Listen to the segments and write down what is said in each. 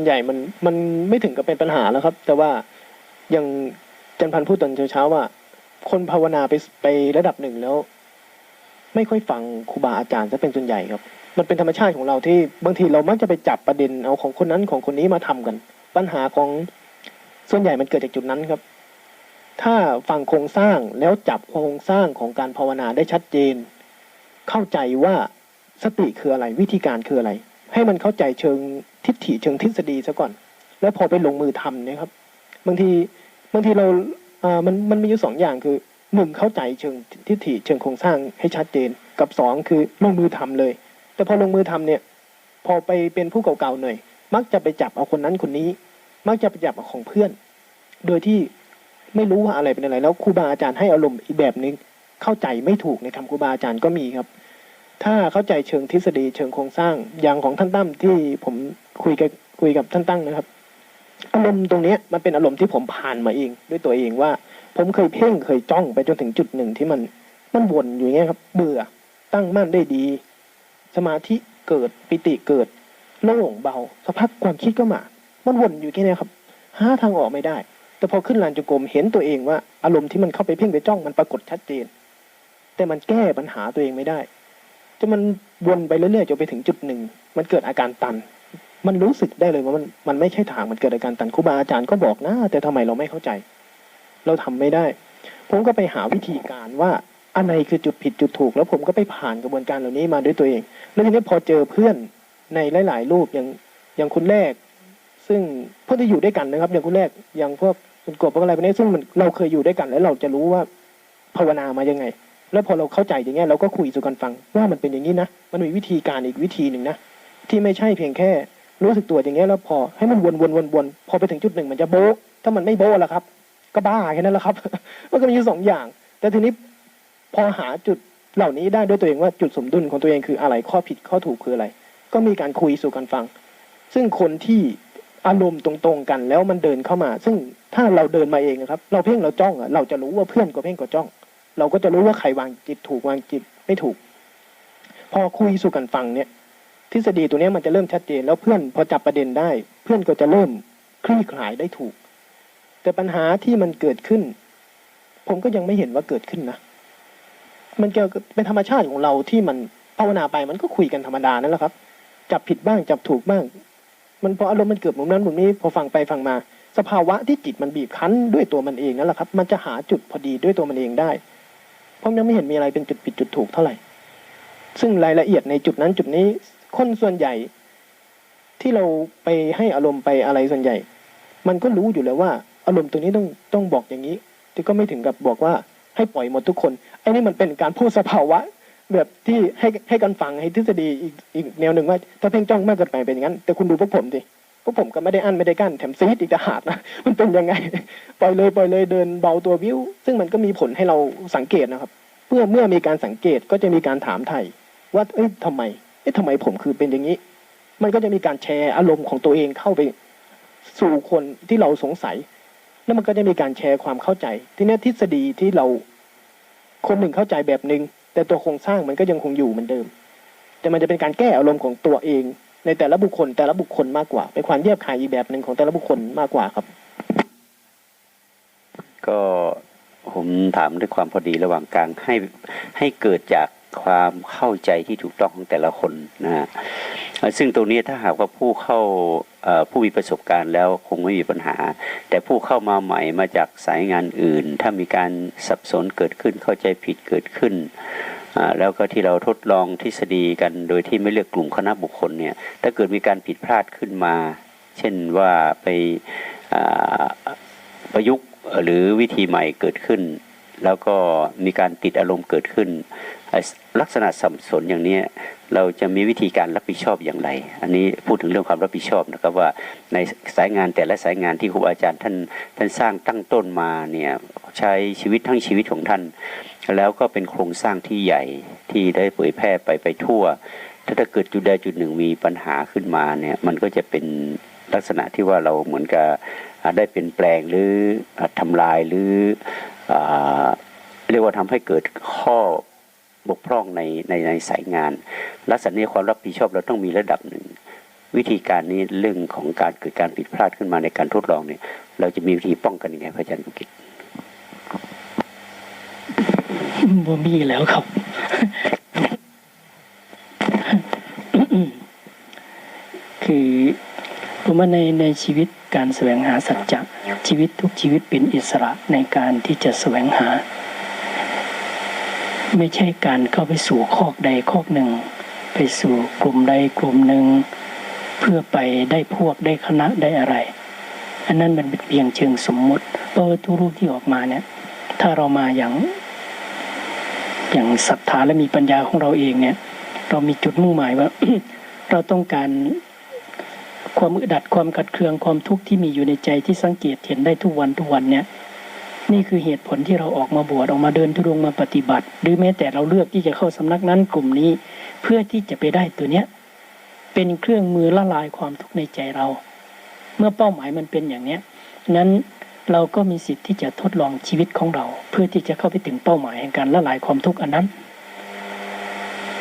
วนใหญ่มันมันไม่ถึงกับเป็นปัญหาแล้วครับ แต่ว่าอย่างจันพันธ์พูดตอนเช้าว่า คนภาวนาไปไประดับหนึ่งแล้ว ไม่ค่อยฟังครูบาอาจารย์จะเป็นส่วนใหญ่ครับ มันเป็นธรรมชาติของเราที่บางทีเรามักจะไปจับประเด็นเอาของคนนั้นของคนนี้มาทำกัน ปัญหาของส่วนใหญ่มันเกิดจากจุดนั้นครับ ถ้าฟังโครงสร้างแล้วจับโครงสร้างของการภาวนาได้ชัดเจน เข้าใจว่าสติคืออะไรวิธีการคืออะไร ให้มันเข้าใจเชิง ทิฏฐิเชิงทฤษฎีซะก่อน แล้วพอไปลงมือทำเนี่ยครับ บางทีบางทีเราอ่ามันมันมีอยู่สองอย่างคือหนึ่งเข้าใจเชิงทิฏฐิเชิงโครงสร้างให้ชัดเจน กับสองคือลงมือทำเลย แต่พอลงมือทำเนี่ย พอไปเป็นผู้เก่าๆหน่อย มักจะไปจับเอาคนนั้นคนนี้ มักจะไปจับเอาของเพื่อน โดยที่ไม่รู้ว่าอะไรเป็นอะไร แล้วครูบาอาจารย์ให้อารมณ์อีกแบบนึงเข้าใจไม่ถูกในคำครูบาอาจารย์ก็มีครับ ถ้าเข้าใจเชิงทฤษฎีเชิงโครงสร้างอย่างของท่านตั้มที่ผมคุยกับคุยกับท่านตั้งนะครับ อารมณ์ตรงเนี้ยมันเป็นอารมณ์ที่ผมผ่านมาเองด้วยตัวเองว่า ผมเคยเพ่งเคยจ้องไปจนถึงจุดหนึ่งที่มันมันวนอยู่อย่างเงี้ยครับ เบื่อตั้งมั่นได้ดี สมาธิเกิดปิติเกิดโล่งเบาสักพักความคิดก็มา มันวนอยู่แค่เนี้ยครับหาทางออกไม่ได้ แต่พอขึ้นลานจงกรมเห็นตัวเองว่า อารมณ์ที่มันเข้าไปเพ่งไปจ้องมันปรากฏชัดเจน แต่มันแก้ปัญหาตัวเองไม่ได้ จนมันวนไปเรื่อยๆจนไปถึงจุดหนึ่งมันเกิดอาการตัน มันรู้สึกได้เลยว่ามันมันไม่ใช่ทางมันเกิดอาการตันครูบาอาจารย์ก็บอกนะแต่ทำไมเราไม่เข้าใจ เราทำไม่ได้ ผมก็ไปหาวิธีการว่าอันไหนคือจุดผิดจุดถูก แล้วผมก็ไปผ่านกระบวนการเหล่านี้มาด้วยตัวเอง แล้วทีนี้พอเจอเพื่อนในหลาย ๆ รูปอย่างอย่างคุณแรก ซึ่งเพื่อนที่อยู่ด้วยกันนะครับ อย่างคุณแรกอย่างพวกคุณกบพวกอะไรพวกนี้ซึ่งมันเราเคยอยู่ด้วยกัน แล้วเราจะรู้ว่าภาวนามายังไง แล้วพอเราเข้าใจอย่างเงี้ยเราก็คุยสู่กันฟังว่ามันเป็นอย่างนี้นะ มันมีวิธีการอีกวิธีหนึ่งนะ ที่ไม่ใช่เพียงแค่ รู้สึกตัวอย่างเงี้ยแล้วพอให้มันวนวนวนวนพอไปถึงจุดหนึ่งมันจะโบ๊ะถ้ามันไม่โบ๊ะล่ะครับ ก็บ้าแค่นั้นแหละครับ มันก็มีอยู่สองอย่าง แต่ทีนี้พอหาจุดเหล่านี้ได้ด้วยตัวเองว่าจุดสมดุลของตัวเองคืออะไรข้อผิดข้อถูกคืออะไร ก็มีการคุยสู่กันฟัง ซึ่งคนที่อารมณ์ตรงๆกันแล้วมันเดินเข้ามา ซึ่งถ้าเราเดินมาเองนะครับ เราเพ่งเราจ้องอะเราจะรู้ว่าเพื่อนก็เพ่งก็จ้อง เราก็จะรู้ว่าใครวางจิตถูกวางจิตไม่ถูก พอคุยสู่กันฟังเนี่ย ทฤษฎีตัวนี้มันจะเริ่มชัดเจน แล้วเพื่อนพอจับประเด็นได้ เพื่อนก็จะเริ่มคลี่คลายได้ถูก แต่ปัญหาที่มันเกิดขึ้น ผมก็ยังไม่เห็นว่าเกิดขึ้นนะมันเกี่ยวกับเป็นธรรมชาติของเราที่มันภาวนาไปมันก็คุยกันธรรมดานั่นแหละครับ จับผิดบ้างจับถูกบ้าง มันพออารมณ์มันเกิดมุมนั้นมุมนี้พอฟังไปฟังมา สภาวะที่จิตมันบีบคั้นด้วยตัวมันเองนั่นแหละครับ มันจะหาจุดพอดีด้วยตัวมันเองได้ ผมยังไม่เห็นมีอะไรเป็นจุดผิดจุดถูกเท่าไหร่ ซึ่งรายละเอียดในจุดนั้นจุดนี้คนส่วนใหญ่ที่เราไปให้อารมณ์ไปอะไรส่วนใหญ่ มันก็รู้อยู่แล้วว่า อารมณ์ตรงนี้ต้องต้องบอกอย่างนี้แต่ก็ไม่ถึงกับบอกว่าให้ปล่อยหมดทุกคนไอ้นี่มันเป็นการพูดสภาวะ แบบที่ให้ให้กันฟังให้ทฤษฎีอีกอีกแนวหนึ่งว่า ถ้าเพ่งจ้องมากเกินไปเป็นอย่างนั้น แต่คุณดูพวกผมดิ พวกผมก็ไม่ได้อั้นไม่ได้กั้นแถมซีดอีกต่หากนะมันเป็นยังไง ปล่อยเลยปล่อยเลยเดินเบาตัววิว ซึ่งมันก็มีผลให้เราสังเกตนะครับเมื่อเมื่อมีการสังเกตก็จะมีการถามไถ่ว่าเอ้ยทำไมเอ๊ะทำไมผมคือเป็นอย่างนี้ มันก็จะมีการแชร์อารมณ์ของตัวเองเข้าไปสู่คนที่เราสงสัย แล้วมันก็จะมีการแชร์ความเข้าใจ ที่นี้ทฤษฎีที่เราคนหนึ่งเข้าใจแบบหนึ่งแต่ตัวโครงสร้างมันก็ยังคงอยู่เหมือนเดิม แต่มันจะเป็นการแก้อารมณ์ของตัวเอง ในแต่ละบุคคล แต่ละบุคคลมากกว่า เป็นความแยบคายอีกแบบหนึ่งของแต่ละบุคคลมากกว่าครับ ก็ผมถามด้วยความพอดีระหว่างกลางให้ให้เกิดจากความเข้าใจที่ถูกต้องของแต่ละคนนะฮะซึ่งตรงนี้ถ้าหากว่าผู้เข้าผู้มีประสบการณ์แล้วคงไม่มีปัญหา แต่ผู้เข้ามาใหม่มาจากสายงานอื่น ถ้ามีการสับสนเกิดขึ้นเข้าใจผิดเกิดขึ้น แล้วก็ที่เราทดลองทฤษฎีกันโดยที่ไม่เลือกกลุ่มคณะบุคคลเนี่ยถ้าเกิดมีการผิดพลาดขึ้นมา เช่นว่าไปประยุกต์หรือวิธีใหม่เกิดขึ้น แล้วก็มีการติดอารมณ์เกิดขึ้น ลักษณะสับสนอย่างนี้เราจะมีวิธีการรับผิดชอบอย่างไร อันนี้พูดถึงเรื่องความรับผิดชอบนะครับว่าในสายงานแต่ละสายงานที่ครูอาจารย์ท่านท่านสร้างตั้งต้นมาเนี่ยใช้ชีวิตทั้งชีวิตของท่าน แล้วก็เป็นโครงสร้างที่ใหญ่ที่ได้เผยแพร่ไปไปทั่ว ถ้าถ้าเกิดจุดใดจุดหนึ่งมีปัญหาขึ้นมาเนี่ยมันก็จะเป็นลักษณะที่ว่าเราเหมือนกับได้เปลี่ยนแปลงหรืออ่าทำลายหรืออเรียกว่าทำให้เกิดข้อบกพร่องในในในสายงาน ลักษณะนี้ความรับผิดชอบเราต้องมีระดับหนึ่ง วิธีการนี้เรื่องของการเกิดการผิดพลาดขึ้นมาในการทดลองเนี่ยเราจะมีวิธีป้องกันยังไงพระอาจารย์กุกิจ บ่มีแล้วครับคือผมว่าในในชีวิตการแสวงหาสัจจะชีวิตทุกชีวิตเป็นอิสระในการที่จะแสวงหา ไม่ใช่การเข้าไปสู่คอกใดคอกหนึ่ง ไปสู่กลุ่มใดกลุ่มหนึ่ง เพื่อไปได้พวกได้คณะได้อะไร อันนั้นมันเป็นเพียงเชิงสมมุติเพราะว่าทุกรูปที่ออกมาเนี่ย ถ้าเรามาอย่าง อย่างศรัทธาและมีปัญญาของเราเองเนี่ย เรามีจุดมุ่งหมายว่า เราต้องการความอึดอัดความกัดเคืองความทุกข์ที่มีอยู่ในใจที่สังเกตเห็นได้ทุกวันทุกวันเนี่ย นี่คือเหตุผลที่เราออกมาบวชออกมาเดินทุรงมาปฏิบัติ หรือแม้แต่เราเลือกที่จะเข้าสำนักนั้นกลุ่มนี้ เพื่อที่จะไปได้ตัวเนี้ยเป็นเครื่องมือละลายความทุกข์ในใจเรา เมื่อเป้าหมายมันเป็นอย่างเนี้ยนั้น เราก็มีสิทธิ์ที่จะทดลองชีวิตของเรา เพื่อที่จะเข้าไปถึงเป้าหมายแห่งการละลายความทุกข์อันนั้น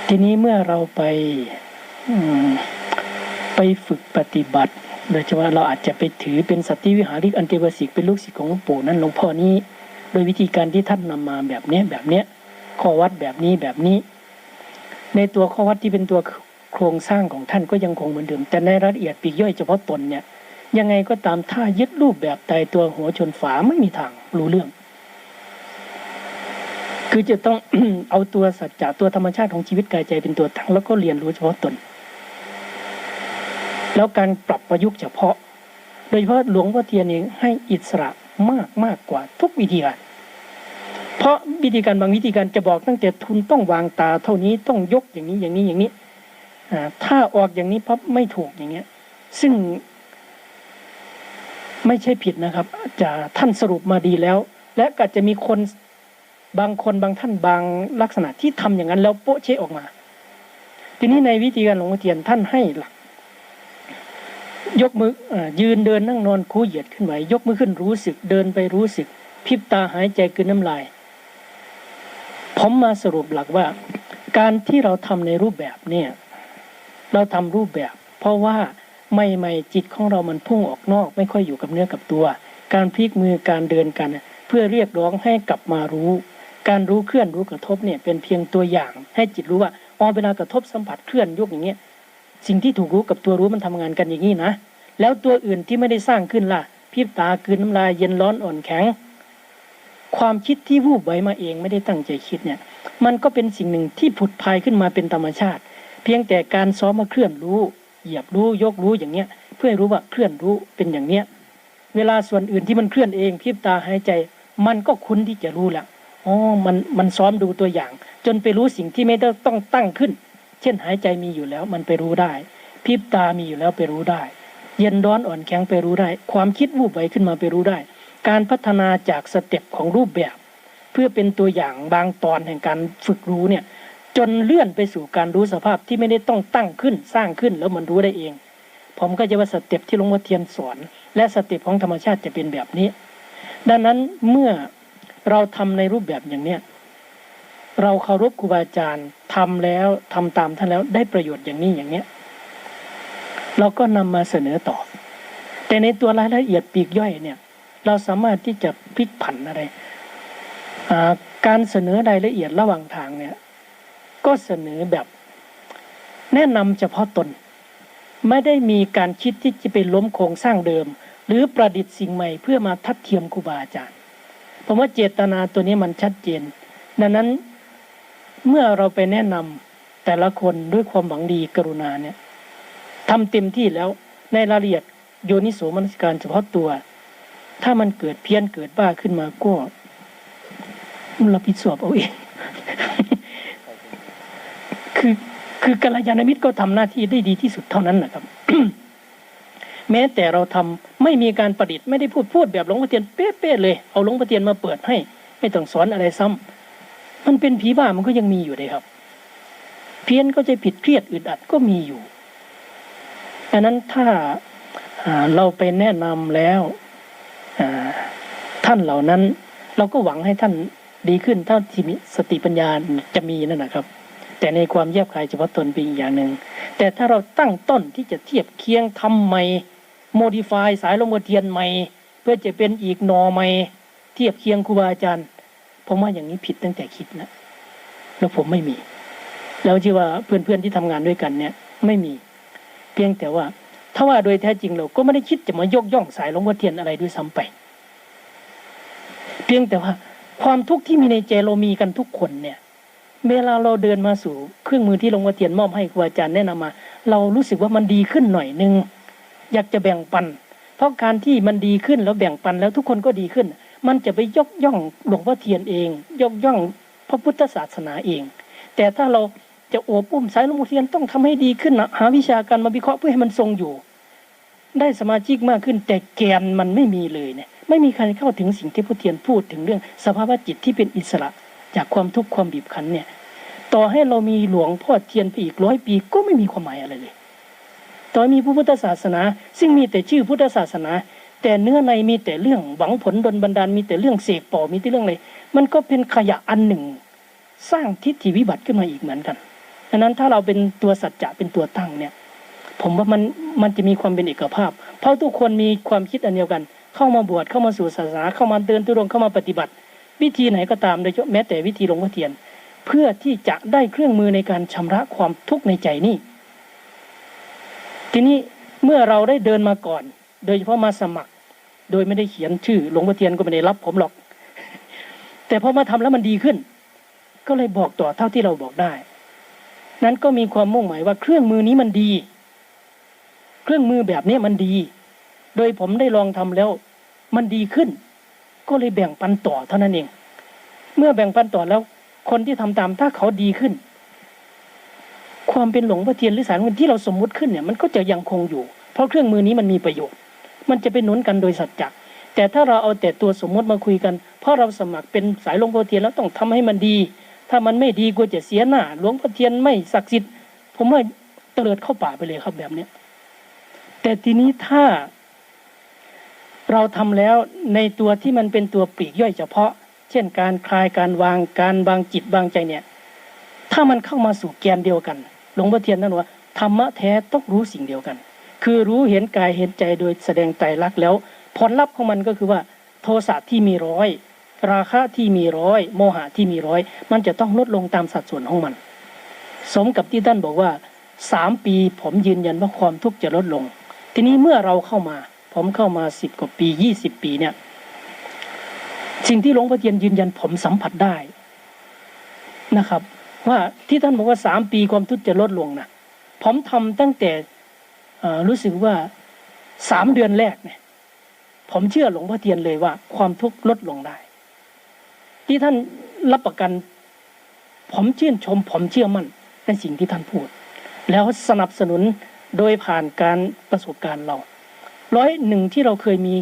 ทีนี้เมื่อเราไปไปฝึกปฏิบัติ โดยเฉพาะเราอาจจะไปถือเป็นสัตติวิหาริกอันเทวสิกเป็นลูกศิษย์ของหลวงปู่นั้นหลวงพ่อนี้ โดยวิธีการที่ท่านนำมาแบบเนี้ยแบบเนี้ยข้อวัดแบบนี้แบบนี้ ในตัวข้อวัดที่เป็นตัวโครงสร้างของท่านก็ยังคงเหมือนเดิม แต่ในรายละเอียดปีกย่อยเฉพาะตนเนี่ย ยังไงก็ตามถ้ายึดรูปแบบตายตัวหัวชนฝาไม่มีทางรู้เรื่อง คือจะต้องเอาตัวสัจจะตัวธรรมชาติของชีวิตกายใจเป็นตัวตั้งแล้วก็เรียนรู้เฉพาะตน แล้วการปรับประยุกต์เฉพาะ โดยเฉพาะหลวงพ่อเทียนเองให้อิสระมากมากกว่าทุกวิธีการเพราะวิธีการบางวิธีการจะบอกตั้งแต่ทุนต้องวางตาเท่านี้ต้องยกอย่างนี้อย่างนี้อย่างนี้ถ้าออกอย่างนี้พับไม่ถูกอย่างเงี้ย ซึ่ง ไม่ใช่ผิดนะครับจะท่านสรุปมาดีแล้ว และก็จะมีคนบางคนบางท่านบางลักษณะที่ทำอย่างนั้นแล้วโป๊ะเชะออกมา ทีนี้ในวิธีการหลวงพ่อเทียนท่านให้หลัก ยกมืออยืนเดินนั่งนอนคู่เหยียดขึ้นไหวยกมือขึ้นรู้สึกเดินไปรู้สึกพิบตาหายใจกืนน้ำลายผมมาสรุปหลักว่า การที่เราทำในรูปแบบเนี่ย เราทำรูปแบบ เพราะว่า ใหม่ๆจิตของเรามันพุ่งออกนอก ไม่ค่อยอยู่กับเนื้อกับตัว การพลิกมือการเดินกัน เพื่อเรียกร้องให้กลับมารู้ การรู้เคลื่อนรู้กระทบเนี่ยเป็นเพียงตัวอย่าง ให้จิตรู้ว่าอ๋อเวลากระทบสัมผัสเคลื่อนยกอย่างเงี้ยสิ่งที่ถูกรู้กับตัวรู้มันทำงานกันอย่างนี้นะ แล้วตัวอื่นที่ไม่ได้สร้างขึ้นล่ะพิบตากลืนน้ำลายเย็นร้อนอ่อนแข็ง ความคิดที่วูบไว้มาเองไม่ได้ตั้งใจคิดเนี่ยมันก็เป็นสิ่งหนึ่งที่ผุดพายขึ้นมาเป็นธรรมชาติ เพียงแต่การซ้อมมาเคลื่อนรู้ เหยียบรู้ยกรู้อย่างเนี้ย เพื่อให้รู้ว่าเคลื่อนรู้เป็นอย่างเนี้ย เวลาส่วนอื่นที่มันเคลื่อนเองพิบตาหายใจ มันก็คุ้นที่จะรู้ละอ๋อมันมันซ้อมดูตัวอย่าง จนไปรู้สิ่งที่ไม่ได้ต้องตั้งขึ้น เช่นหายใจมีอยู่แล้วมันไปรู้ได้พิบตามีอยู่แล้วไปรู้ได้ เย็นร้อนอ่อนแข็งไปรู้ได้ ความคิดวูบไหวขึ้นมาไปรู้ได้ การพัฒนาจากสเต็ปของรูปแบบ เพื่อเป็นตัวอย่างบางตอนแห่งการฝึกรู้เนี่ย จนเลื่อนไปสู่การรู้สภาพที่ไม่ได้ต้องตั้งขึ้นสร้างขึ้นแล้วมันรู้ได้เอง ผมก็จะว่าสเต็ปที่หลวงพ่อเทียนสอน และสเต็ปของธรรมชาติจะเป็นแบบนี้ ดังนั้นเมื่อเราทำในรูปแบบอย่างเนี้ยเราเคารพครูบาอาจารย์ทำแล้วทำตามท่านแล้วได้ประโยชน์อย่างนี้อย่างเนี้ยเราก็นำมาเสนอต่อ แต่ในตัวรายละเอียดปีกย่อยเนี่ย เราสามารถที่จะพลิกผันอะไร การเสนอรายละเอียดระหว่างทางเนี่ย ก็เสนอแบบ แนะนำเฉพาะตน ไม่ได้มีการคิดที่จะไปล้มโครงสร้างเดิม หรือประดิษฐ์สิ่งใหม่เพื่อมาทัดเทียมครูบาอาจารย์ผมว่าเจตนาตัวนี้มันชัดเจน ดังนั้นเมื่อเราไปแนะนำแต่ละคนด้วยความหวังดีกรุณาเนี่ยทำเต็มที่แล้วในรายละเอียดโยนิโสมนสิการเฉพาะตัว ถ้ามันเกิดเพี้ยนเกิดบ้าขึ้นมาก็รับผิดชอบเอาเอง คือคือกัลยาณมิตรก็ทำหน้าที่ได้ดีที่สุดเท่านั้นนะครับ แม้แต่เราทำไม่มีการประดิษฐ์ไม่ได้พูดพูดแบบหลวงพ่อเทียนเป๊ะๆเลย เอาหลวงพ่อเทียนมาเปิดให้ ไม่ต้องสอนอะไรซ้ำมันเป็นผีบ้ามันก็ยังมีอยู่เลยครับ เพี้ยนก็จะผิดเครียดอึดอัดก็มีอยู่ดังนั้นถ้าเราไปแนะนำแล้วท่านเหล่านั้น เราก็หวังให้ท่านดีขึ้นเท่าที่สติปัญญาจะมีนั่นนะครับ แต่ในความแยบคายเฉพาะตนเป็นอีกอย่างหนึ่ง แต่ถ้าเราตั้งต้นที่จะเทียบเคียงทำใหม่โมดิฟายสายลงมาเทียนใหม่ เพื่อจะเป็นอีกนอใหม่ เทียบเคียงครูบาอาจารย์ ผมว่าอย่างนี้ผิดตั้งแต่คิดแล้วแล้วผมไม่มี แล้วที่ว่าเพื่อนๆที่ทำงานด้วยกันเนี่ย ไม่มี เพียงแต่ว่า ถ้าว่าโดยแท้จริงเราก็ไม่ได้คิดจะมายกย่องสายลวงพ่อเทียนอะไรด้วยซ้ำไป เพียงแต่ว่า ความทุกข์ที่มีในใจเรามีกันทุกคนเนี่ย เวลาเราเดินมาสู่เครื่องมือที่หลวงพ่อเทียนมอบให้ครูอาจารย์แนะนำมา เรารู้สึกว่ามันดีขึ้นหน่อยนึงอยากจะแบ่งปัน เพราะการที่มันดีขึ้นแล้วแบ่งปันแล้วทุกคนก็ดีขึ้น มันจะไปยกย่องหลวงพ่อเทียนเอง ยกย่องพระพุทธศาสนาเอง แต่ถ้าเราจะโอบอุ้มสายหลวงพ่อเทียนต้องทำให้ดีขึ้นนะหาวิชาการมาวิเคราะห์เพื่อให้มันทรงอยู่ ได้สมาชิกมากขึ้น แต่แกนมันไม่มีเลยเนี่ยไม่มีใครเข้าถึงสิ่งที่พุทธเทียนพูดถึงเรื่องสภาวะจิตที่เป็นอิสระ จากความทุกข์ความบีบคั้นเนี่ย ต่อให้เรามีหลวงพ่อเทียนไปอีกร้อยปีก็ไม่มีความหมายอะไรเลยต่อมีพระพุทธศาสนา ซึ่งมีแต่ชื่อพุทธศาสนา แต่เนื้อในมีแต่เรื่องหวังผลดลบันดาลมีแต่เรื่องเสกป่อมีแต่เรื่องอะไรมันก็เป็นขยะอันหนึ่ง สร้างทิฏฐิวิบัติขึ้นมาอีกเหมือนกันดังนั้นถ้าเราเป็นตัวสัจจะเป็นตัวตั้งเนี่ย ผมว่ามันมันจะมีความเป็นเอกภาพ เพราะทุกคนมีความคิดอันเดียวกัน เข้ามาบวชเข้ามาสู่ศาสนาเข้ามาเดินตุรงเข้ามาปฏิบัติ วิธีไหนก็ตามโดยเฉพาะแม้แต่วิธีหลวงพ่อเทียน เพื่อที่จะได้เครื่องมือในการชำระความทุกข์ในใจนี่ ทีนี้เมื่อเราได้เดินมาก่อน โดยเฉพาะมาสมัคร โดยไม่ได้เขียนชื่อหลวงพ่อเทียนก็ไม่ได้รับผมหรอก แต่พอมาทำแล้วมันดีขึ้น ก็เลยบอกต่อเท่าที่เราบอกได้ นั้นก็มีความมุ่งหมายว่าเครื่องมือนี้มันดี เครื่องมือแบบนี้มันดี โดยผมได้ลองทำแล้ว มันดีขึ้น ก็เลยแบ่งปันต่อเท่านั้นเอง เมื่อแบ่งปันต่อแล้ว คนที่ทำตามถ้าเขาดีขึ้น ความเป็นหลวงพ่อเทียนหรือสารเงินที่เราสมมุติขึ้นเนี่ยมันก็จะยังคงอยู่ เพราะเครื่องมือนี้มันมีประโยชน์ มันจะเป็นหนุนกันโดยสัจจะแต่ถ้าเราเอาแต่ตัวสมมติมาคุยกัน เพราะเราสมัครเป็นสายหลวงพ่อเทียนแล้วต้องทำให้มันดี ถ้ามันไม่ดีกลัวจะเสียหน้าหลวงพ่อเทียนไม่ศักดิ์สิทธิ์ผมว่าเตลิดเข้าป่าไปเลยครับแบบเนี้ยแต่ทีนี้ถ้า เราทำแล้วในตัวที่มันเป็นตัวปีกย่อยเฉพาะ เช่นการคลายการวางการวางจิตวางใจเนี่ย ถ้ามันเข้ามาสู่แกนเดียวกัน หลวงพ่อเทียนนั่นว่าธรรมะแท้ต้องรู้สิ่งเดียวกัน คือรู้เห็นกายเห็นใจโดยแสดงไตรลักแล้ว ผลลัพธ์ของมันก็คือว่า โทสะที่มีร้อย ราคะที่มีร้อย โมหะที่มีร้อย มันจะต้องลดลงตามสัดส่วนของมัน สมกับที่ท่านบอกว่าสามปีผมยืนยันว่าความทุกข์จะลดลง ทีนี้เมื่อเราเข้ามา ผมเข้ามาสิบกว่าปียี่สิบปีเนี่ย สิ่งที่หลวงพ่อเทียนยืนยันผมสัมผัสได้นะครับ ว่าที่ท่านบอกว่าสามปีความทุกข์จะลดลงนะผมทำตั้งแต่รู้สึกว่าสามเดือนแรกเนี่ย ผมเชื่อหลวงพ่อเทียนเลยว่า ความทุกข์ลดลงได้ ที่ท่านรับประกัน ผมชื่นชม ผมเชื่อมั่นในสิ่งที่ท่านพูด แล้วสนับสนุนโดยผ่านการประสบการณ์เรา ร้อยหนึ่งที่เราเคยมี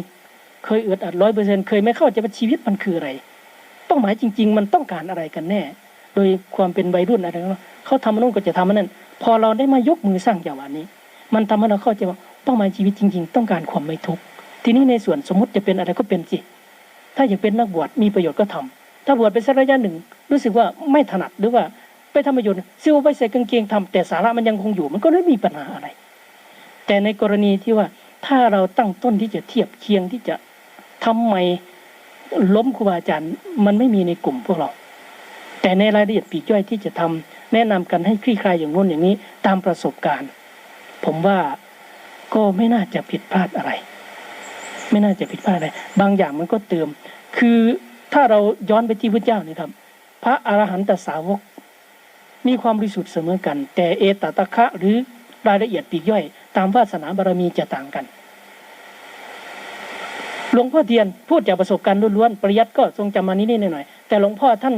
เคยเอืดอัดร้อยเปอร์เซ็นเคยไม่เข้าใจว่าชีวิตมันคืออะไรเป้าหมายจริง ๆ มันต้องการอะไรกันแน่ โดยความเป็นวัยรุ่นอะไรนะเขาทำมันนู่นก็จะทำมันนั่นพอเราได้มายกมือสร้างอย่างวันนี้ มันทำให้เราเข้าใจว่าเป้าหมายชีวิตจริง ๆ ต้องการความไม่ทุกข์ทีนี้ในส่วนสมมติจะเป็นอะไรก็เป็นสิถ้าอยากเป็นนักบวชมีประโยชน์ก็ทำถ้าบวชไปสักระยะหนึ่ง รู้สึกว่าไม่ถนัดหรือว่าไปทำประโยชน์ซิวไปใส่กางเกงทำแต่สาระมันยังคงอยู่ มันก็ไม่มีปัญหาอะไร แต่ในกรณีที่ว่า ถ้าเราตั้งต้นที่จะเทียบเคียงที่จะทำไมล้มครูบาอาจารย์มันไม่มีในกลุ่มพวกเรา แต่ในรายละเอียดปีกย่อยที่จะทำแนะนำกันให้คลี่คลายอย่างน้นอย่างนี้ตามประสบการณ์ ผมว่าก็ไม่น่าจะผิดพลาดอะไร ไม่น่าจะผิดพลาดอะไรบางอย่างมันก็เติม คือถ้าเราย้อนไปที่พระเจ้านี่ครับ พระอรหันตสาวกมีความบริสุทธิ์เสมอกัน แต่เอตตะคะหรือรายละเอียดปีกย่อย ตามวาสนาบารมีจะต่างกัน หลวงพ่อเทียนพูดจากประสบการณ์ล้วนๆปริยัติก็ทรงจำมานิดหน่อยๆแต่หลวงพ่อท่าน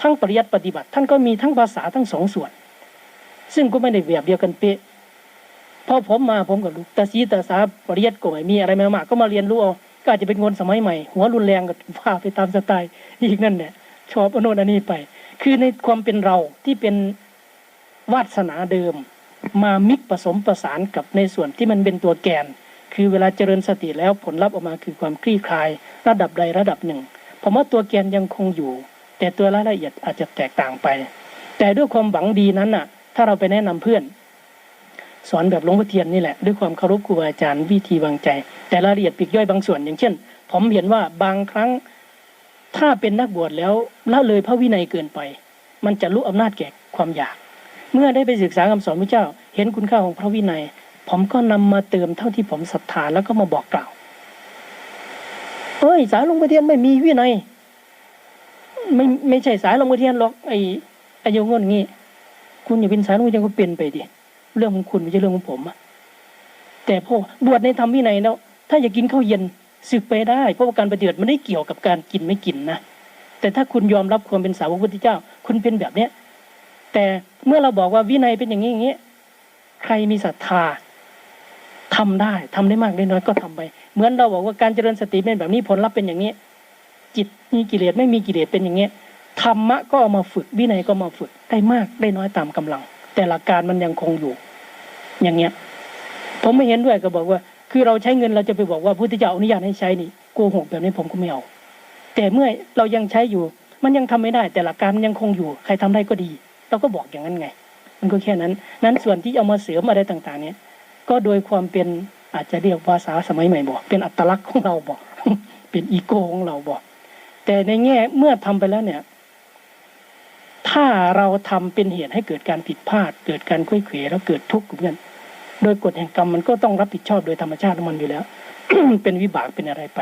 ทั้งปริยัติปฏิบัติ ท่านก็มีทั้งภาษาทั้งสองส่วน ซึ่งก็ไม่ได้แบบเดียวกันเป๊ะพอผมมาผมก็รู้ตาสีตาสาปริยัติก็ไม่มีอะไรมามากก็มาเรียนรู้เอาก็อาจจะเป็นคนสมัยใหม่ หัวรุนแรงก็ว่าไปตามสไตล์อีกนั่นเนี่ยชอบอนโนนอันนี้ไป คือในความเป็นเราที่เป็นวาสนาเดิม มามิกผสมประสานกับในส่วนที่มันเป็นตัวแกน คือเวลาเจริญสติแล้วผลลัพธ์ออกมาคือความคลี่คลาย ระดับใดระดับหนึ่งผมว่าตัวแกนยังคงอยู่ แต่ตัวรายละเอียดอาจจะแตกต่างไป แต่ด้วยความหวังดีนั้นน่ะ ถ้าเราไปแนะนำเพื่อน สอนแบบหลวงพ่อเทียนนี่แหละ ด้วยความเคารพครูบาอาจารย์วิธีวางใจ แต่รายละเอียดปีกย่อยบางส่วน อย่างเช่น ผมเห็นว่าบางครั้งถ้าเป็นนักบวชแล้วละเลยพระวินัยเกินไป มันจะรู้อำนาจแก่ความอยาก เมื่อได้ไปศึกษาคำสอนพระเจ้า เห็นคุณค่าของพระวินัย ผมก็นำมาเติมเท่าที่ผมศรัทธาแล้วก็มาบอกกล่าวเอ้ยสายลงพ่อเทียนไม่มีวินัยไม่ไม่ใช่สายลงพ่อเทียนหรอกไอ้ไอ้โยงงนงี้ คุณอย่าเป็นสายลงพ่อเทียนก็เป็นไปดิเรื่องของคุณไม่ใช่เรื่องของผมอะแต่พอบวชในธรรมวินัยแล้ว ถ้าอยากกินข้าวเย็นสึกไปได้ เพราะว่าการปฏิบัติมันไม่ได้เกี่ยวกับการกินไม่กินนะแต่ถ้าคุณยอมรับความเป็นสาวกพระพุทธเจ้า คุณเป็นแบบเนี้ย แต่เมื่อเราบอกว่าวินัยเป็นอย่างนี้อย่างนี้ ใครมีศรัทธาทำได้ทำได้มากได้น้อยก็ทำไป เหมือนเราบอกว่าการเจริญสติเป็นแบบนี้ผลลัพธ์เป็นอย่างนี้ จิตมีกิเลสไม่มีกิเลสเป็นอย่างนี้ธรรมะก็เอามาฝึกวินัยก็มาฝึกได้มากได้น้อยตามกำลัง แต่หลักการมันยังคงอยู่ อย่างเงี้ย ผมไม่เห็นด้วยก็บอกว่า คือเราใช้เงินเราจะไปบอกว่าพุทธเจ้าอนุญาตให้ใช้นี่โกหกแบบนี้ผมก็ไม่เอาแต่เมื่อเรายังใช้อยู่ มันยังทำไม่ได้ แต่หลักการมันยังคงอยู่ ใครทำได้ก็ดี เราก็บอกอย่างนั้นไง มันก็แค่นั้น นั้นส่วนที่เอามาเสริมอะไรต่างๆ เนี่ย ก็โดยความเป็นอาจจะเรียกภาษาสมัยใหม่บอก เป็นอัตลักษณ์ของเราบอก เป็นอีโก้ของเราบอก แต่ในแง่เมื่อทำไปแล้วเนี่ย ถ้าเราทำเป็นเหตุให้เกิดการผิดพลาด เกิดการคุยเขวแล้วเกิดทุกข์กับเพื่อนโดยกฎแห่งกรรมมันก็ต้องรับผิดชอบโดยธรรมชาติมันอยู่แล้ว เป็นวิบากเป็นอะไรไป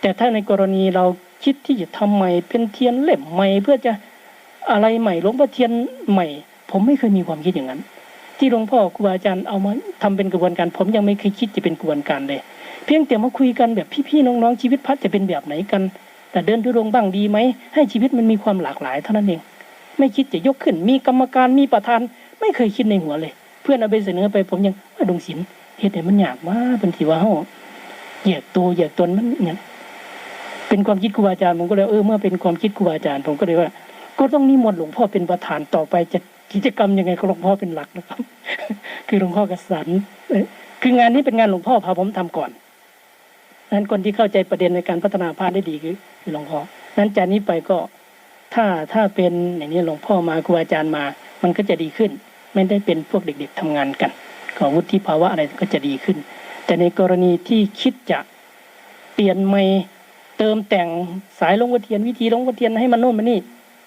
แต่ถ้าในกรณีเราคิดที่จะทำใหม่เป็นเทียนเล่มใหม่เพื่อจะ อะไรใหม่หลวงพ่อเทียนใหม่ ผมไม่เคยมีความคิดอย่างนั้น ที่หลวงพ่อครูบาอาจารย์เอามาทำเป็นกระบวนการ ผมยังไม่เคยคิดจะเป็นกระบวนการเลย เพียงแต่มาคุยกันแบบพี่ๆน้องๆชีวิตพัดจะเป็นแบบไหนกัน แต่เดินทุรงบ้างดีไหมให้ชีวิตมันมีความหลากหลายเท่านั้นเอง ไม่คิดจะยกขึ้น มีกรรมการมีประธาน ไม่เคยคิดในหัวเลย เพื่อนเอาไปเสนอไปผมยังว่าดงศิลเฮ็ดให้มันยากมากเป็นที่ว่าเฮาแยกตัวแยกตนมันเนี่ยเป็นความคิดครูบาอาจารย์ผมก็เลยเออเมื่อเป็นความคิดครูบาอาจารย์ ผมก็เลยว่า ก็ต้องนิมนต์หลวงพ่อเป็นประธานต่อไปจะกิจกรรมยังไงก็หลวงพ่อเป็นหลักนะครับ คือหลวงพ่อกสันคืองานนี้เป็นงานหลวงพ่อพาผมทำก่อนนั้นคนที่เข้าใจประเด็นในการพัฒนาพระได้ดีคือคือหลวงพ่อนั้นจากนี้ไปก็ถ้าถ้าเป็นอย่างนี้หลวงพ่อมาครูอาจารย์มา มันก็จะดีขึ้น ไม่ได้เป็นพวกเด็ก ๆทำงานกันขอวุฒิภาวะอะไรก็จะดีขึ้น แต่ในกรณีที่คิดจะเปลี่ยนไม่เติมแต่งสายลงวัเทียนวิธีลงวัเทียนให้มันโน่นมันนี่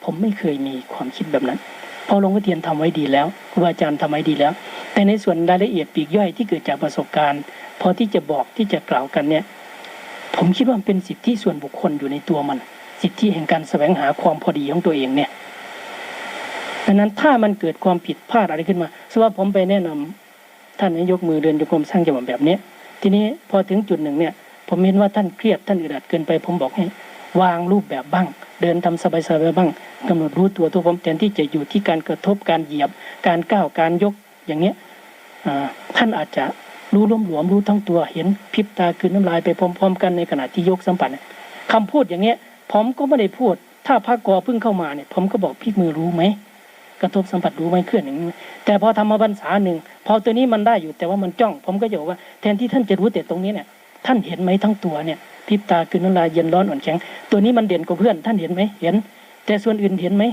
ผมไม่เคยมีความคิดแบบนั้นพราะหลวงพ่อเทียนทำไว้ดีแล้วครูบาอาจารย์ทำไว้ดีแล้ว แต่ในส่วนรายละเอียดปีกย่อยที่เกิดจากประสบการณ์ พอที่จะบอกที่จะกล่าวกันเนี่ย ผมคิดว่ามันเป็นสิทธิส่วนบุคคลอยู่ในตัวมัน สิทธิแห่งการแสวงหาความพอดีของตัวเองเนี่ยดังนั้นถ้ามันเกิดความผิดพลาดอะไรขึ้นมาสมมติว่าผมไปแนะนำท่านนายกมือเดินโยกรมสร้างจังหวะแบบเนี้ยทีนี้พอถึงจุดหนึ่งเนี่ย ผมเห็นว่าท่านเครียดท่านอึดอัดเกินไป ผมบอกให้ วางรูปแบบบ้าง เดินทำสบายๆบ้างกำหนดรู้ตัวตัวผมแทนที่จะอยู่ที่การกระทบการเหยียบ การก้าวการยกอย่างเนี้ยท่านอาจจะรู้ร่วมหลวมรู้ทั้งตัวเห็นพิบตาคืนน้ำลายไปพร้อม ๆ กันในขณะที่ยกสัมผัสเนี่ยคำพูดอย่างเนี้ยผมก็ไม่ได้พูด ถ้าพระกอเพิ่งเข้ามาเนี่ยผมก็บอกพี่มือรู้ไหมกระทบสัมผัสรู้ไหมเคลื่อนอย่างนี้แต่พอทำมาบรรษาหนึ่งพอตัวนี้มันได้อยู่แต่ว่ามันจ้อง ผมก็จะบอกว่าแทนที่ท่านจะรู้แต่ตรงนี้เนี่ยท่านเห็นไหมทั้งตัวเนี่ย พริบตาคืนน้ำลายเย็นร้อนอ่อนแข็ง ตัวนี้มันเด่นกว่าเพื่อน ท่านเห็นไหมเห็น แต่ส่วนอื่นเห็นไหม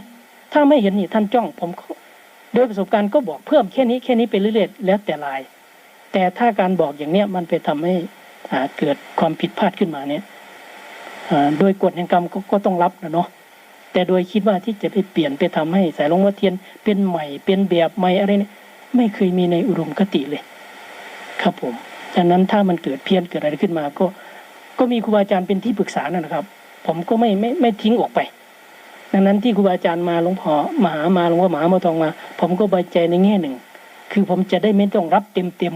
ถ้าไม่เห็นนี่ท่านจ้องผมโดยประสบการณ์ก็บอกเพิ่มแค่นี้แค่นี้ไปเรื่อยๆแล้วแต่ลาย แต่ถ้าการบอกอย่างเนี้ยมันไปทำให้เกิดความผิดพลาดขึ้นมาเนี่ยโดยกฎแห่งกรรมก็ก็ต้องรับนะเนาะแต่โดยคิดว่าที่จะไปเปลี่ยนไปทำให้สายลงวัเทียนเป็นใหม่เป็นแบบใหม่อะไรเนี่ยไม่เคยมีในอุดมคติเลย ครับผมดังนั้นถ้ามันเกิดเพี้ยนเกิดอะไรขึ้นมาก็ ก็มีครูบาอาจารย์เป็นที่ปรึกษานะครับ ผมก็ไม่ไม่ไม่ทิ้งออกไป ดังนั้นที่ครูบาอาจารย์มาหลวงพ่อมาหามาหลวงพ่อมหามาทองมา ผมก็ใบใจในแง่หนึ่ง คือผมจะได้ไม่ต้องรับเต็มเต็ม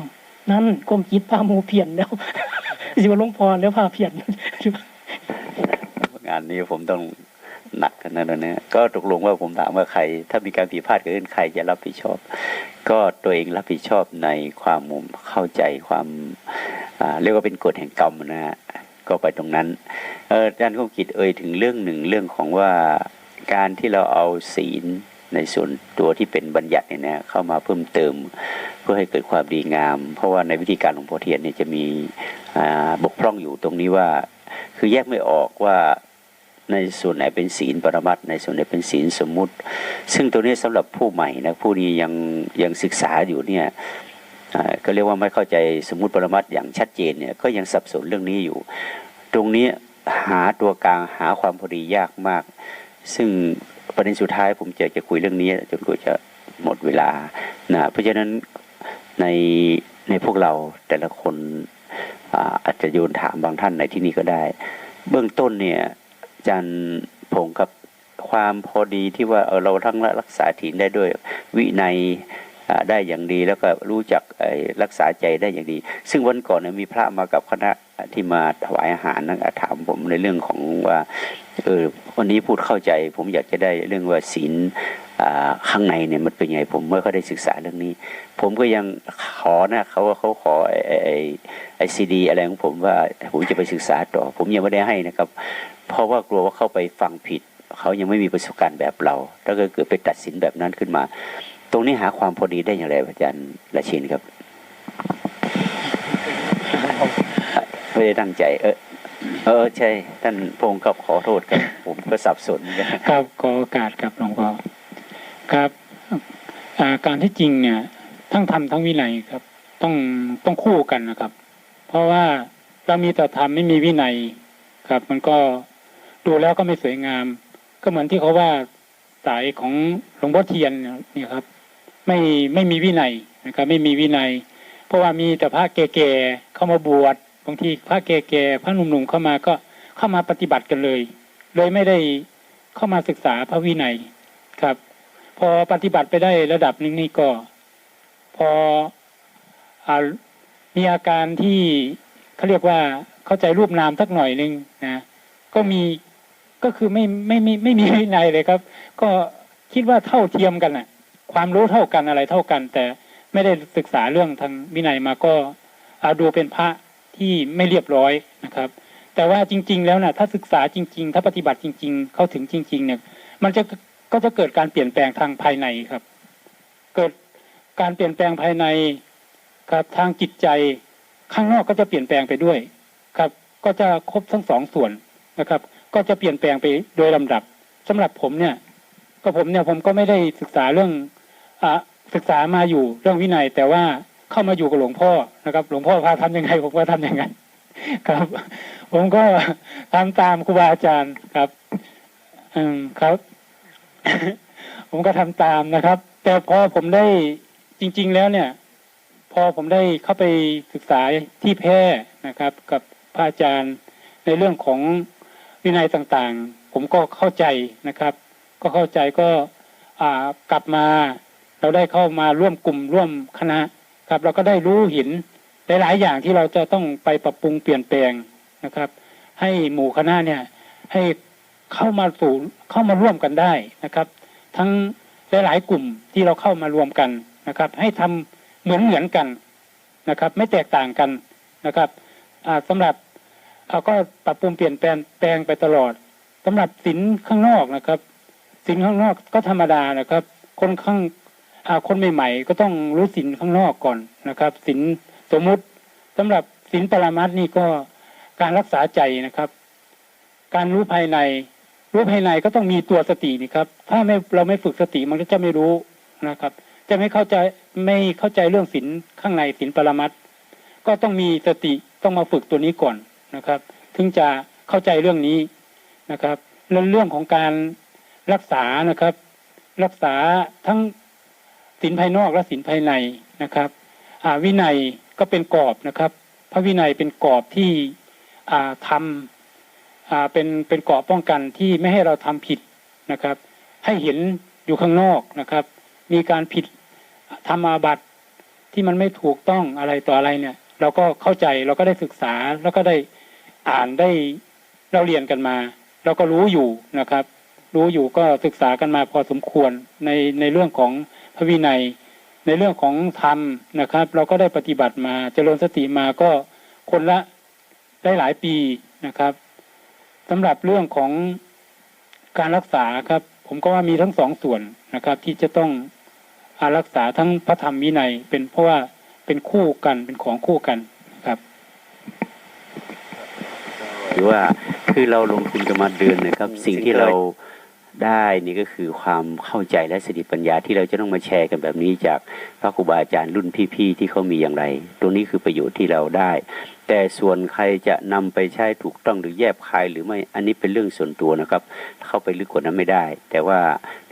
นั่นก้มคิดพาโมเพียนแล้วสิว่าหลวงพ่อแล้วพาเพียนงานนี้ผมต้องหนักกันนะเนี่ยก็ตกลงว่าผมถามว่าใคร ถ้ามีการผิดพลาดเกิดขึ้นใครจะรับผิดชอบ ก็ตัวเองรับผิดชอบในความมุมเข้าใจความเรียกว่าเป็นกฎแห่งกรรมนะฮะ ก็ไปตรงนั้นอาจารย์ข้อคิดเอ่ยถึงเรื่องหนึ่งเรื่องของว่าการที่เราเอาศีลในส่วนตัวที่เป็นบัญญัติเนี่ยนะเข้ามาเพิ่มเติม เพื่อให้เกิดความดีงาม เพราะว่าในวิธีการหลวงพ่อเทียนเนี่ยจะมีบกพร่องอยู่ตรงนี้ว่า คือแยกไม่ออกว่าในส่วนไหนเป็นศีลปรมัตถ์ในส่วนไหนเป็นศีลสมมุติ ซึ่งตัวนี้สำหรับผู้ใหม่นะผู้นี้ยังยังศึกษาอยู่เนี่ย ก็เรียกว่าไม่เข้าใจสมมติปรมัตถ์อย่างชัดเจนเนี่ยก็ยังสับสนเรื่องนี้อยู่ ตรงนี้หาตัวกลางหาความพอดียากมาก ซึ่งประเด็นสุดท้ายผมจะจะคุยเรื่องนี้จนกว่าจะหมดเวลานะเพราะฉะนั้นในในพวกเราแต่ละคนอาอาจจะโยนถามบางท่านในที่นี้ก็ได้ เบื้องต้นเนี่ยจารย์พงศ์กับความพอดีที่ว่าเออเราทั้งรักษาศีลได้ด้วยวินัย ได้อย่างดีแล้วก็รู้จักรักษาใจได้อย่างดี ซึ่งวันก่อนเนี่ยมีพระมากับคณะที่มาถวายอาหารนะถามผมในเรื่องของว่าเออวันนี้พูดเข้าใจ ผมอยากจะได้เรื่องว่าศีลข้างในเนี่ยมันเป็นไงผมไม่ค่อยได้ศึกษาเรื่องนี้ ผมก็ยังขอนะเขาว่าเขาขอไอไอ้ไอ้ไอซีดีอะไรของผมว่าผมจะไปศึกษาต่อ ผมยังไม่ได้ให้นะครับ เพราะว่ากลัวว่าเข้าไปฟังผิด เขายังไม่มีประสบการณ์แบบเราถ้าเกิดเกิดไปตัดสินแบบนั้นขึ้นมา ตรงนี้หาความพอดีได้อย่างไรอาจารย์ละชินครับไม่ได้ตั้งใจ เออเออใช่ ท่านพงศ์ครับขอโทษครับ ผมก็สับสนเหมือนกันครับขอโอกาสครับหลวงพ่อครับการที่จริงเนี่ย ทั้งธรรมทั้งวินัยครับ ต้องต้องคู่กันนะครับ เพราะว่าเรามีแต่ธรรมไม่มีวินัยครับ มันก็ดูแล้วก็ไม่สวยงาม ก็เหมือนที่เขาว่าสายของหลวงพ่อเทียนเนี่ยครับ ไม่ไม่มีวินัยนะครับไม่มีวินัย เพราะว่ามีแต่พระแก่ๆเข้ามาบวชบางทีพระแก่ๆพระหนุ่มๆเข้ามาก็เข้ามาปฏิบัติกันเลย เลยไม่ได้เข้ามาศึกษาพระวินัยครับ พอปฏิบัติไปได้ระดับหนึ่งนี่ก็ พออมีอาการที่เขาเรียกว่าเข้าใจรูปนามสักหน่อยหนึ่งนะก็มีก็คือไม่ไม่ไม่ไม่มีวินัยเลยครับ ก็คิดว่าเท่าเทียมกันน่ะ ความรู้เท่ากันอะไรเท่ากัน แต่ไม่ได้ศึกษาเรื่องทางวินัยมาก็เอาดูเป็นพระที่ไม่เรียบร้อยนะครับ แต่ว่าจริง ๆ แล้วนะถ้าศึกษาจริง ๆ ถ้าปฏิบัติจริง ๆ เข้าถึงจริง ๆ เนี่ย มันจะก็จะเกิดการเปลี่ยนแปลงทางภายในครับ เกิดการเปลี่ยนแปลงภายในครับทางจิตใจข้างนอกก็จะเปลี่ยนแปลงไปด้วยครับ ก็จะครบทั้งสองส่วนนะครับ ก็จะเปลี่ยนแปลงไปโดยลำดับสำหรับผมเนี่ย ก็ผมเนี่ยผมก็ไม่ได้ศึกษาเรื่อง ศึกษามาอยู่เรื่องวินัย แต่ว่าเข้ามาอยู่กับหลวงพ่อนะครับ หลวงพ่อพาทำยังไงผมก็ทำอย่างนั้นครับ ผมก็ทำตามครูบาอาจารย์ครับ อืมครับ ผมก็ทำตามนะครับ แต่พอผมได้จริง ๆ แล้วเนี่ย พอผมได้เข้าไปศึกษาที่แพร่นะครับ กับพระอาจารย์ในเรื่องของวินัยต่างๆ ผมก็เข้าใจนะครับ ก็เข้าใจก็อ่ากลับมา เราได้เข้ามาร่วมกลุ่มร่วมคณะครับ เราก็ได้รู้เห็นหลายๆอย่างที่เราจะต้องไปปรับปรุงเปลี่ยนแปลงนะครับ ให้หมู่คณะเนี่ยให้เข้ามาสู่เข้ามาร่วมกันได้นะครับ ทั้งหลายๆกลุ่มที่เราเข้ามารวมกันนะครับ ให้ทำเหมือนเหมือนกันนะครับ ไม่แตกต่างกันนะครับอ่าสำหรับเราก็ปรับปรุงเปลี่ยนแปลงแปลงไปตลอดสำหรับสินข้างนอกนะครับ สินข้างนอกก็ธรรมดานะครับ คนข้าง คนใหม่ๆก็ต้องรู้สินข้างนอกก่อนนะครับสินสมมุติสำหรับสินปรมัดนี่ก็การรักษาใจนะครับ การรู้ภายใน รู้ภายในก็ต้องมีตัวสตินี่ครับ ถ้าไม่เราไม่ฝึกสติมันก็จะไม่รู้นะครับ จะไม่เข้าใจไม่เข้าใจเรื่องศีลข้างในศีลปรมัตก็ต้องมีสติต้องมาฝึกตัวนี้ก่อนนะครับ ถึงจะเข้าใจเรื่องนี้นะครับเรื่องเรื่องของการรักษานะครับ รักษาทั้ง ศีลภายนอกและศีลภายในนะครับวินัยก็เป็นกรอบนะครับ พระวินัยเป็นกรอบที่ทำเป็นเป็นเกราะป้องกันที่ไม่ให้เราทำผิดนะครับ ให้เห็นอยู่ข้างนอกนะครับ มีการผิดทำอาบัติที่มันไม่ถูกต้องอะไรต่ออะไรเนี่ย เราก็เข้าใจเราก็ได้ศึกษาแล้วก็ได้อ่านได้เราเรียนกันมา เราก็รู้อยู่นะครับ รู้อยู่ก็ศึกษากันมาพอสมควรในในเรื่องของ ระวินัย ในเรื่องของธรรมนะครับ เราก็ได้ปฏิบัติมาเจริญสติมาก็คนละได้หลายปีนะครับสำหรับเรื่องของการรักษาครับ ผมก็ว่ามีทั้งสองส่วนนะครับ ที่จะต้องอารักษาทั้งพระธรรมวินัย เป็นเพราะว่าเป็นคู่กันเป็นของคู่กันครับหรือว่าคือเราลงทุนกันมาเดือนนะครับ สิ่งที่เรา ได้นี่ก็คือความเข้าใจและสติปัญญาที่เราจะต้องมาแชร์กันแบบนี้จากพระครูบาอาจารย์รุ่นพี่ๆที่เขามีอย่างไร ตรงนี้คือประโยชน์ที่เราได้ แต่ส่วนใครจะนำไปใช้ถูกต้องหรือแยบคายหรือไม่อันนี้เป็นเรื่องส่วนตัวนะครับ เข้าไปลึกกว่านั้นไม่ได้ แต่ว่า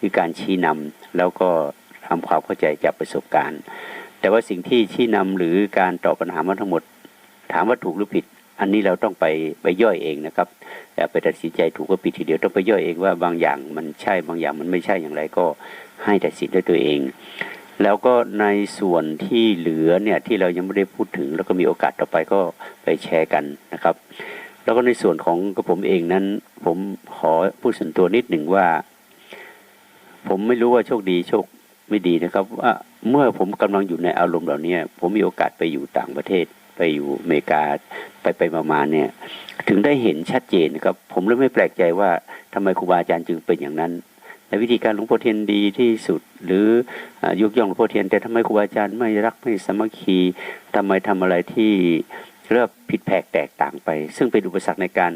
คือการชี้นำแล้วก็ทำความเข้าใจจากประสบการณ์ แต่ว่าสิ่งที่ชี้นำหรือการตอบปัญหามาทั้งหมด ถามว่าถูกหรือผิด อันนี้เราต้องไปไปย่อยเองนะครับอย่าไปตัดสินใจถูกก็ผิดทีเดียวต้องไปย่อยเองว่าบางอย่างมันใช่บางอย่างมันไม่ใช่อย่างไรก็ให้ตัดสินด้วยตัวเอง แล้วก็ในส่วนที่เหลือเนี่ยที่เรายังไม่ได้พูดถึง แล้วก็มีโอกาสต่อไปก็ไปแชร์กันนะครับ แล้วก็ในส่วนของกระผมเองนั้น ผมขอพูดส่วนตัวนิดหนึ่งว่า ผมไม่รู้ว่าโชคดีโชคไม่ดีนะครับว่าเมื่อผมกำลังอยู่ในอารมณ์เหล่านี้ผมมีโอกาสไปอยู่ต่างประเทศไปอยู่อเมริกา ไปไปมาๆเนี่ยถึงได้เห็นชัดเจนครับ ผมเลยไม่แปลกใจว่าทำไมครูบาอาจารย์จึงเป็นอย่างนั้นในวิธีการหลวงพ่อเทียนดีที่สุด หรืออยกย่องหลวงพ่อเทียน แต่ทำไมครูบาอาจารย์ไม่รักไม่สมัคคีทำไมทำอะไรที่เรียกว่าผิดแผกแตกต่างไป ซึ่งเป็นอุปสรรคในการ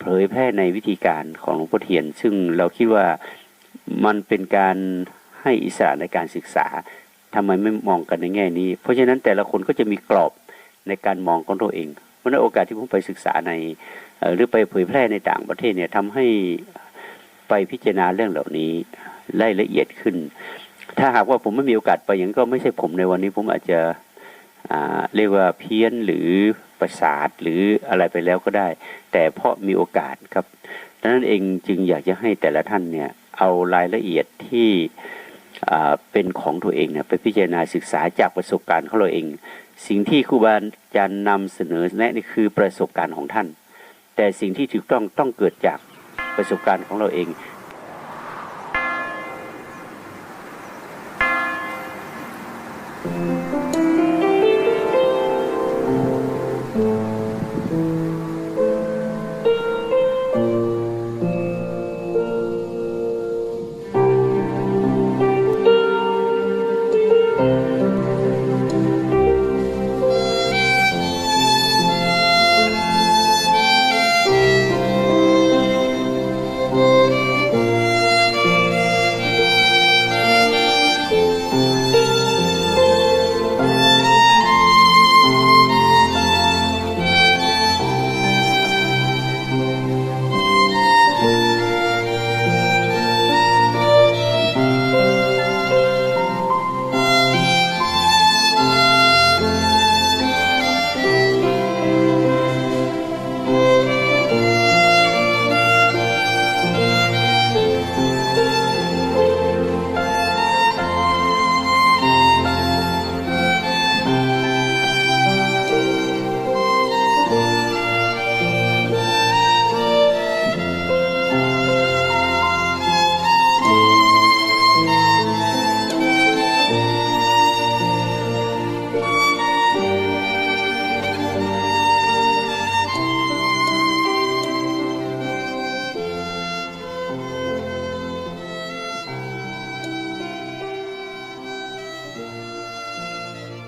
เผยแพร่ในวิธีการของหลวงพ่อเทียน ซึ่งเราคิดว่ามันเป็นการให้อิสระในการศึกษาทำไมไม่มองกันในแง่นี้ เพราะฉะนั้นแต่ละคนก็จะมีกรอบในการมองของตัวเอง เพราะนั้นโอกาสที่ผมไปศึกษาในหรือไปเผยแพร่ในต่างประเทศเนี่ยทำให้ไปพิจารณาเรื่องเหล่านี้รายละเอียดขึ้น ถ้าหากว่าผมไม่มีโอกาสไปอย่างก็ไม่ใช่ผมในวันนี้ผมอาจจะเรียกว่าเพี้ยนหรือประสาทหรืออะไรไปแล้วก็ได้ แต่เพราะมีโอกาสครับดังนั้นเองจึงอยากจะให้แต่ละท่านเนี่ยเอารายละเอียดที่เป็นของตัวเองเนี่ยไปพิจารณาศึกษาจากประสบการณ์ของเราเอง สิ่งที่ครูบาอาจารย์นำเสนอแนะนี่คือประสบการณ์ของท่าน แต่สิ่งที่ถูกต้องต้องเกิดจากประสบการณ์ของเราเอง